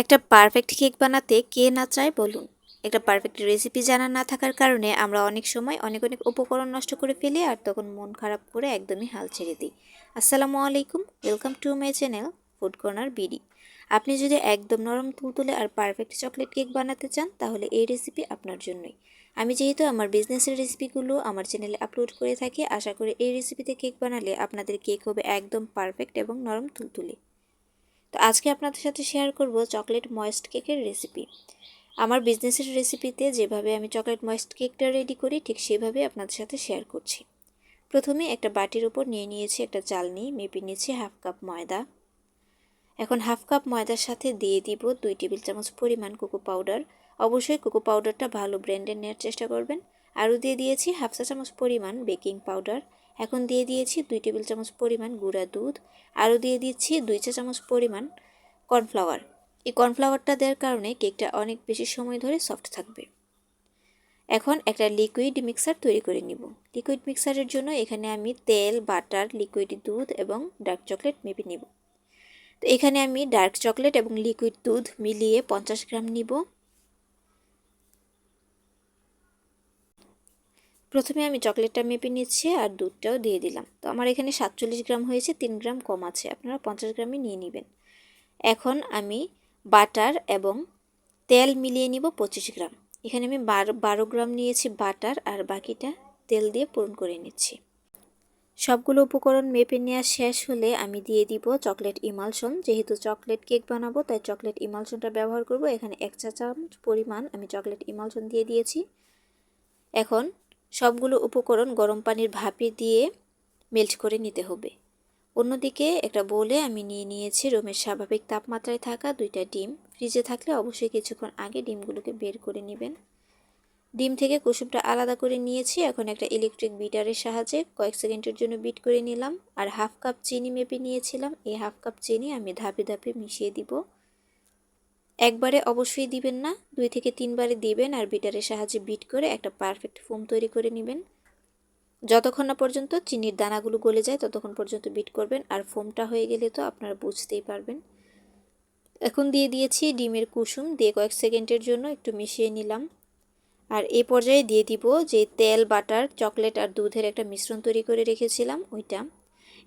একটা perfect cake বানাতে কে না চায় বলুন। একটা পারফেক্ট রেসিপি জানা না থাকার কারণে আমরা অনেক সময় অনেক অনেক উপকরণ নষ্ট করে ফেলি আর তখন মন খারাপ করে একদমই হাল ছেড়ে দিই। আসসালামু আলাইকুম welcome to my channel food corner BD আপনি যদি একদম নরম তুলতুলে আর পারফেক্ট চকলেট কেক বানাতে চান, তাহলে এই রেসিপি আপনার জন্যই। আমি যেহেতু আমার বিজনেসের রেসিপিগুলো আমার চ্যানেলে আপলোড করে থাকি, আশা করি এই রেসিপিতে কেক বানালে আপনাদের কেক হবে একদম পারফেক্ট এবং নরম তুলতুলে। তো আজকে আপনাদের সাথে শেয়ার করব চকলেট ময়েস্ট কেকের রেসিপি আমার বিজনেসের রেসিপিতে যেভাবে আমি চকলেট ময়েস্ট কেকটা রেডি করি, ঠিক সেভাবে আপনাদের সাথে শেয়ার করছি। প্রথমে একটা বাটির উপর নিয়ে নিয়েছি একটা চালনি, মেপে নিয়েছি হাফ কাপ ময়দা। এখন হাফ কাপ ময়দার সাথে দিয়ে দিব দুই টেবিল চামচ পরিমাণ কোকো পাউডার অবশ্যই কোকো পাউডারটা ভালো ব্র্যান্ডের নেওয়ার চেষ্টা করবেন। আরও দিয়ে দিয়েছি হাফ চা চামচ পরিমাণ বেকিং পাউডার। এখন দিয়ে দিয়েছি দুই টেবিল চামচ পরিমাণ গুঁড়া দুধ। আরও দিয়ে দিচ্ছি দুই চা চামচ পরিমাণ কর্নফ্লাওয়ার। এই কর্নফ্লাওয়ারটা দেওয়ার কারণে কেকটা অনেক বেশি সময় ধরে সফট থাকবে। এখন একটা লিকুইড মিক্সার তৈরি করে নিব। লিকুইড মিক্সারের জন্য এখানে আমি তেল, বাটার, লিকুইড দুধ এবং ডার্ক চকলেট মেপে নিব। তো এখানে আমি ডার্ক চকলেট এবং লিকুইড দুধ মিলিয়ে পঞ্চাশ গ্রাম নিব। প্রথমে আমি চকলেটটা মেপে নিচ্ছি আর দুধটাও দিয়ে দিলাম। তো আমার এখানে সাতচল্লিশ গ্রাম হয়েছে, তিন গ্রাম কম আছে। আপনারা পঞ্চাশ গ্রামই নিয়ে নেবেন। এখন আমি বাটার এবং তেল মিলিয়ে নিব পঁচিশ গ্রাম। এখানে আমি বারো বারো গ্রাম নিয়েছি বাটার আর বাকিটা তেল দিয়ে পূরণ করে নিচ্ছি। সবগুলো উপকরণ মেপে নেওয়া শেষ হলে আমি দিয়ে দিব চকলেট ইমালশন যেহেতু চকলেট কেক বানাবো, তাই চকলেট ইমালশনটা ব্যবহার করব। এখানে এক চা চামচ পরিমাণ আমি চকলেট ইমালশন দিয়ে দিয়েছি। এখন সবগুলো উপকরণ গরম পানির ভাপে দিয়ে মেল্ট করে নিতে হবে। অন্যদিকে একটা বোলে আমি নিয়ে নিয়েছি রুমের স্বাভাবিক তাপমাত্রায় থাকা দুইটা ডিম। ফ্রিজে থাকলে অবশ্যই কিছুক্ষণ আগে ডিমগুলোকে বের করে নেবেন। ডিম থেকে কুসুমটা আলাদা করে নিয়েছি। এখন একটা ইলেকট্রিক বিটারের সাহায্যে কয়েক সেকেন্ডের জন্য বিট করে নিলাম। আর হাফ কাপ চিনি মেপে নিয়েছিলাম। এই হাফ কাপ চিনি আমি ধাপে ধাপে মিশিয়ে দিব। একবারে অবশ্যই দিবেন না, দুই থেকে তিনবারে দিবেন আর বিটারের সাহায্যে বিট করে একটা পারফেক্ট ফোম তৈরি করে নেবেন। যতক্ষণ না পর্যন্ত চিনির দানাগুলো গলে যায়, ততক্ষণ পর্যন্ত বিট করবেন আর ফোমটা হয়ে গেলে তো আপনারা বুঝতেই পারবেন। এখন দিয়ে দিয়েছি ডিমের কুসুম, দিয়ে কয়েক সেকেন্ডের জন্য একটু মিশিয়ে নিলাম। আর এ পর্যায়ে দিয়ে দিব যে তেল, বাটার, চকলেট আর দুধের একটা মিশ্রণ তৈরি করে রেখেছিলাম, ওইটা।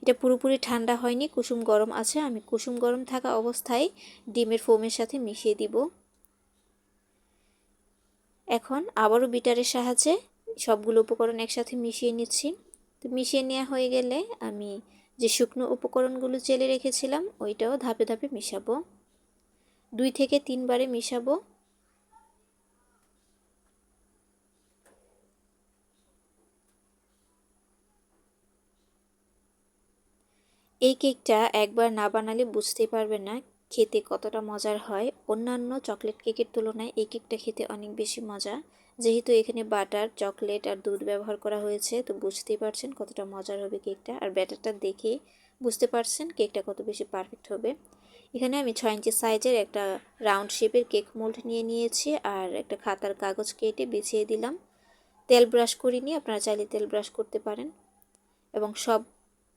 এটা পুরোপুরি ঠান্ডা হয়নি, কুসুম গরম আছে, আমি কুসুম গরম থাকা অবস্থায় ডিমের ফোমের সাথে মিশিয়ে দিব। এখন আবারও বিটারের সাহায্যে সবগুলো উপকরণ একসাথে মিশিয়ে নিচ্ছি। তো মিশিয়ে নেওয়া হয়ে গেলে আমি যে শুকনো উপকরণগুলো চেলে রেখেছিলাম, ওইটাও ধাপে ধাপে মিশাবো। দুই থেকে তিনবারে মিশাবো। এই কেকটা একবার না বানালে বুঝতে পারবেন না খেতে কতটা মজার হয়। অন্যান্য চকলেট কেকের তুলনায় এই কেকটা খেতে অনেক বেশি মজা। যেহেতু এখানে বাটার, চকলেট আর দুধ ব্যবহার করা হয়েছে, তো বুঝতেই পারছেন কতটা মজার হবে কেকটা। আর ব্যাটারটা দেখে বুঝতে পারছেন কেকটা কত বেশি পারফেক্ট হবে। এখানে আমি ছয় ইঞ্চি সাইজের একটা রাউন্ড শেপের কেক মোল্ড নিয়ে নিয়েছি আর একটা খাতার কাগজ কেটে বিছিয়ে দিলাম। তেল ব্রাশ করিনি, আপনারা চাইলে তেল ব্রাশ করতে পারেন। এবং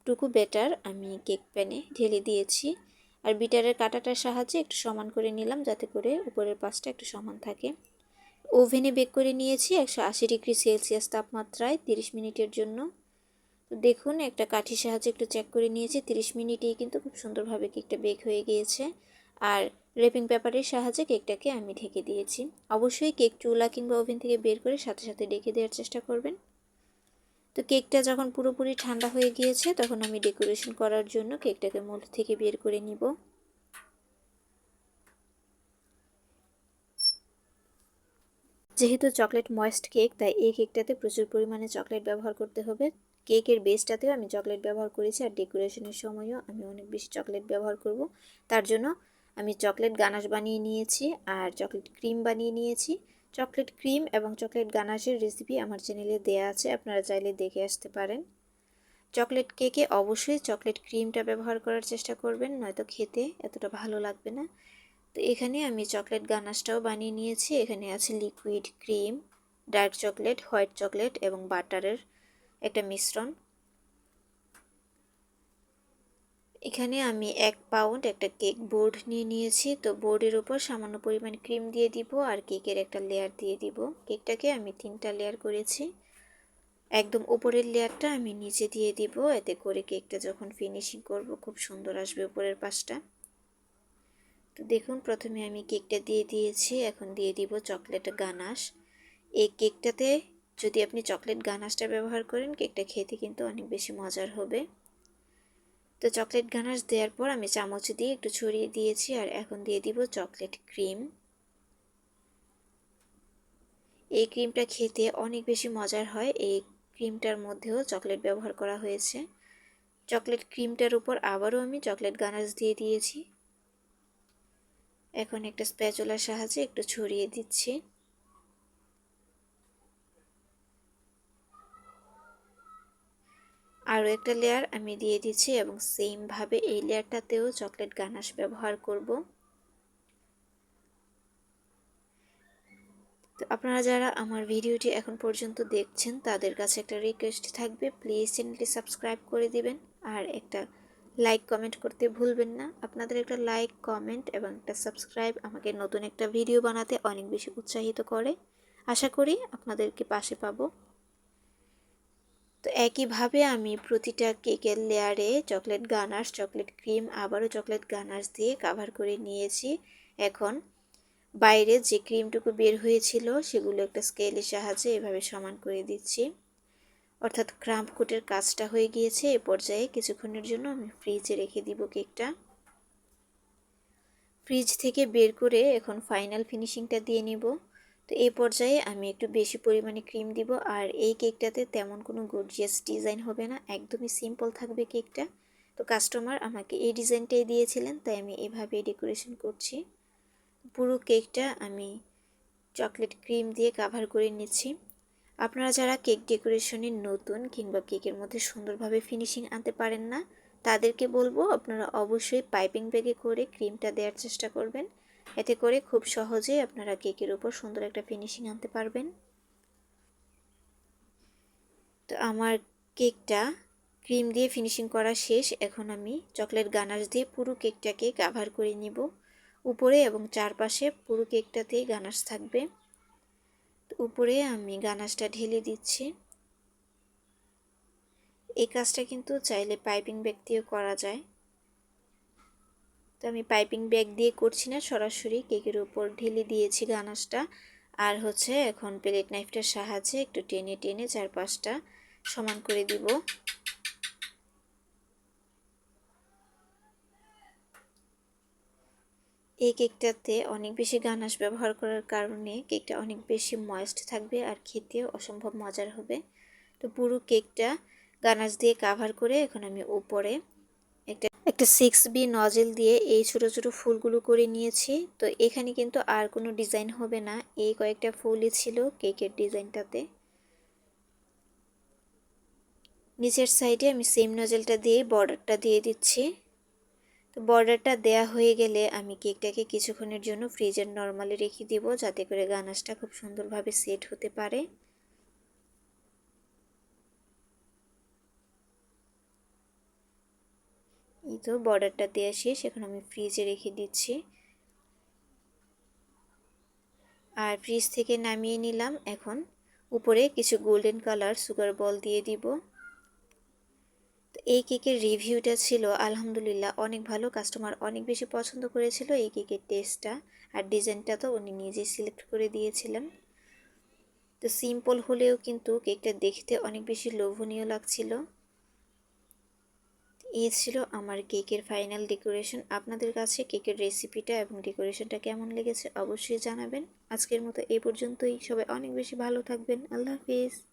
সবটুকু ব্যাটার আমি কেক প্যানে ঢেলে দিয়েছি। আর বিটারের কাটাটার সাহায্যে একটু সমান করে নিলাম যাতে করে উপরের পাশটা একটু সমান থাকে। ওভেনে বেক করে নিয়েছি একশো আশি ডিগ্রি সেলসিয়াস তাপমাত্রায় তিরিশ মিনিটের জন্য। দেখুন, একটা কাঠির সাহায্যে একটু চেক করে নিয়েছি, তিরিশ মিনিটেই কিন্তু খুব সুন্দরভাবে কেকটা বেক হয়ে গিয়েছে। আর রেপিং পেপারের সাহায্যে কেকটাকে আমি ঢেকে দিয়েছি। অবশ্যই কেক চুলা কিংবা ওভেন থেকে বের করে সাথে সাথে ডেকে দেওয়ার চেষ্টা করবেন। তো কেকটা যখন পুরোপুরি ঠান্ডা হয়ে গিয়েছে, তখন আমি ডেকোরেশন করার জন্য কেকটাকে মোল্ড থেকে বের করে নিব। যেহেতু চকলেট ময়েস্ট কেক, তাই এই কেকটাতে প্রচুর পরিমাণে চকলেট ব্যবহার করতে হবে। কেকের বেসটাতেও আমি চকলেট ব্যবহার করেছি, আর ডেকোরেশনের সময়ও আমি অনেক বেশি চকলেট ব্যবহার করব। তার জন্য আমি চকলেট গানাশ বানিয়ে নিয়েছি, আর চকলেট ক্রিম বানিয়ে নিয়েছি। চকলেট ক্রিম এবং চকলেট গানাশের রেসিপি আমার চ্যানেলে দেয়া আছে, আপনারা চাইলে দেখে আসতে পারেন। চকলেট কেকে অবশ্যই চকলেট ক্রিমটা ব্যবহার করার চেষ্টা করবেন, নয়তো খেতে এতটা ভালো লাগবে না। তো এখানে আমি চকলেট গানাশটাও বানিয়ে নিয়েছি, এখানে আছে liquid cream dark chocolate white chocolate এবং বাটারের একটা মিশ্রণ। এখানে আমি এক পাউন্ড একটা কেক বোর্ড নিয়ে নিয়েছি। তো বোর্ডের উপর সামান্য পরিমাণ ক্রিম দিয়ে দিব আর কেকের একটা লেয়ার দিয়ে দিব। কেকটাকে আমি তিনটা লেয়ার করেছি। একদম উপরের লেয়ারটা আমি নিচে দিয়ে দিব। এতে করে কেকটা যখন ফিনিশিং করব, খুব সুন্দর আসবে উপরের পাশটা। তো দেখুন, প্রথমে আমি কেকটা দিয়ে দিয়েছি। এখন দিয়ে দিব চকলেট গানাশ এই কেকটাতে যদি আপনি চকলেট গানাশটা ব্যবহার করেন কেকটা খেতে কিন্তু অনেক বেশি মজার হবে। তো চকলেট গানাশ দেওয়ার পর আমি চামচ দিয়ে একটু ছড়িয়ে দিয়েছি আর এখন দিয়ে দিব চকলেট ক্রিম। এই ক্রিমটা খেতে অনেক বেশি মজার হয়। এই ক্রিমটার মধ্যেও চকলেট ব্যবহার করা হয়েছে। চকলেট ক্রিমটার উপর আবারও আমি চকলেট গানাশ দিয়ে দিয়েছি। এখন একটা স্প্যাচুলার সাহায্যে একটু ছড়িয়ে দিচ্ছি। আরও একটা লেয়ার আমি দিয়ে দিচ্ছি এবং সেমভাবে এই লেয়ারটাতেও চকলেট গানাশ ব্যবহার করব। তো আপনারা যারা আমার ভিডিওটি এখন পর্যন্ত দেখছেন, তাদের কাছে একটা রিকোয়েস্ট থাকবে প্লিজ চ্যানেলটি সাবস্ক্রাইব করে দিবেন আর একটা লাইক কমেন্ট করতে ভুলবেন না। আপনাদের একটা লাইক কমেন্ট এবং একটা সাবস্ক্রাইব আমাকে নতুন একটা ভিডিও বানাতে অনেক বেশি উৎসাহিত করে। আশা করি আপনাদেরকে পাশে পাবো। তো একইভাবে আমি প্রতিটা কেকের লেয়ারে চকলেট গানার্স চকলেট ক্রিম আবারও চকলেট গানার্স দিয়ে কাভার করে নিয়েছি। এখন বাইরে যে ক্রিমটুকু বের হয়েছিল সেগুলো একটা স্কেলের সাহায্যে এভাবে সমান করে দিচ্ছি। অর্থাৎ ক্রাম্প কোটের কাজটা হয়ে গিয়েছে, এ পর্যায়ে কিছুক্ষণের জন্য আমি ফ্রিজে রেখে দিব কেকটা। ফ্রিজ থেকে বের করে এখন ফাইনাল ফিনিশিংটা দিয়ে নিব। তো এই পর্যায়ে আমি একটু বেশি পরিমাণে ক্রিম দিব। আর এই কেকটাতে তেমন কোনো গর্জিয়াস ডিজাইন হবে না, একদমই সিম্পল থাকবে কেকটা। তো কাস্টমার আমাকে এই ডিজাইনটাই দিয়েছিলেন, তাই আমি এভাবে ডেকোরেশন করছি। পুরো কেকটা আমি চকলেট ক্রিম দিয়ে কাভার করে নিচ্ছি। আপনারা যারা কেক ডেকোরেশনের নতুন কিংবা কেকের মধ্যে সুন্দরভাবে ফিনিশিং আনতে পারেন না, তাদেরকে বলব আপনারা অবশ্যই পাইপিং ব্যাগে করে ক্রিমটা দেওয়ার চেষ্টা করবেন। এতে করে খুব সহজেই আপনারা কেকের উপর সুন্দর একটা ফিনিশিং আনতে পারবেন। তো আমার কেকটা ক্রিম দিয়ে ফিনিশিং করা শেষ। এখন আমি চকলেট গানাশ দিয়ে পুরো কেকটাকে কাভার করে নিব। উপরে এবং চারপাশে পুরো কেকটাতেই গানাশ থাকবে। উপরে আমি গানাশটা ঢেলে দিচ্ছি। এই কাজটা কিন্তু চাইলে পাইপিং ব্যাগ দিয়েও করা যায়। তো আমি পাইপিং ব্যাগ দিয়ে করছি না, সরাসরি কেকের উপর ঢেলে দিয়েছি গানাশটা। আর হচ্ছে এখন প্লেট নাইফটার সাহায্যে একটু টেনে টেনে চারপাশটা সমান করে দিব। এই কেকটাতে অনেক বেশি গানাশ ব্যবহার করার কারণে কেকটা অনেক বেশি ময়েস্ট থাকবে আর খেতেও অসম্ভব মজার হবে। তো পুরো কেকটা গানাশ দিয়ে কাভার করে এখন আমি উপরে একটা সিক্স বি নজেল দিয়ে এই ছোট ছোট ফুলগুলো করে নিয়েছি। তো এখানে কিন্তু আর কোনো ডিজাইন হবে না। এই কয়েকটা ফুলই ছিল কেকের ডিজাইনটাতে নিচের সাইডে আমি সেম নজেলটা দিয়ে বর্ডারটা দিয়ে দিচ্ছি। তো বর্ডারটা দেয়া হয়ে গেলে আমি কেকটাকে কিছুক্ষণের জন্য ফ্রিজের নর্মালি রেখে দিব, যাতে করে গানাশটা খুব সুন্দরভাবে সেট হতে পারে। এই তো বর্ডারটা দেওয়া শেষ, এখন আমি ফ্রিজে রেখে দিচ্ছি। আর ফ্রিজ থেকে নামিয়ে নিলাম, এখন উপরে কিছু গোল্ডেন কালার সুগার বল দিয়ে দিব। তো এই কেকের রিভিউটা ছিল, আলহামদুলিল্লাহ, অনেক ভালো। কাস্টমার অনেক বেশি পছন্দ করেছিল এই কেকের টেস্টটা আর ডিজাইনটা তো উনি নিজেই সিলেক্ট করে দিয়েছিলেন। তো সিম্পল হলেও কিন্তু কেকটা দেখতে অনেক বেশি লোভনীয় লাগছিল। এই ছিল আমার কেকের ফাইনাল ডেকোরেশন। আপনাদের কাছে কেকের রেসিপিটা এবং ডেকোরেশনটা কেমন লেগেছে অবশ্যই জানাবেন। আজকের মতো এই পর্যন্তই। সবাই অনেক বেশি ভালো থাকবেন। আল্লাহ হাফিজ।